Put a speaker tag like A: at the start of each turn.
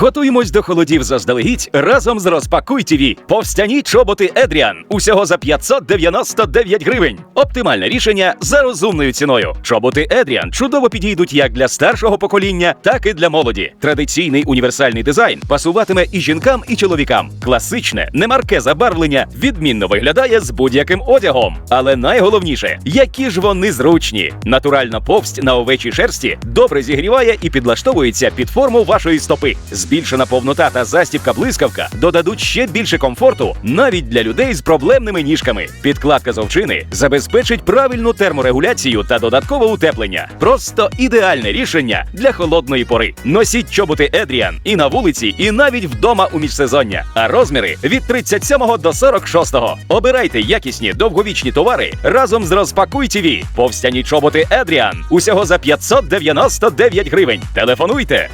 A: Готуємось до холодів заздалегідь разом з Розпакуй ТВ. Повстяні чоботи Едріан. Усього за 599 гривень. Оптимальне рішення за розумною ціною. Чоботи Едріан чудово підійдуть як для старшого покоління, так і для молоді. Традиційний універсальний дизайн пасуватиме і жінкам, і чоловікам. Класичне, немарке забарвлення відмінно виглядає з будь-яким одягом. Але найголовніше, які ж вони зручні. Натуральна повсть на овечій шерсті добре зігріває і підлаштовується під форму вашої стопи. Збільшена повнота та застібка блискавка додадуть ще більше комфорту навіть для людей з проблемними ніжками. Підкладка з овчини забезпечить правильну терморегуляцію та додаткове утеплення. Просто ідеальне рішення для холодної пори. Носіть чоботи Едріан і на вулиці, і навіть вдома у міжсезоння. А розміри від 37 до 46. Обирайте якісні довговічні товари разом з Розпакуй ТВ. Повстяні чоботи Едріан. Усього за 599 гривень. Телефонуйте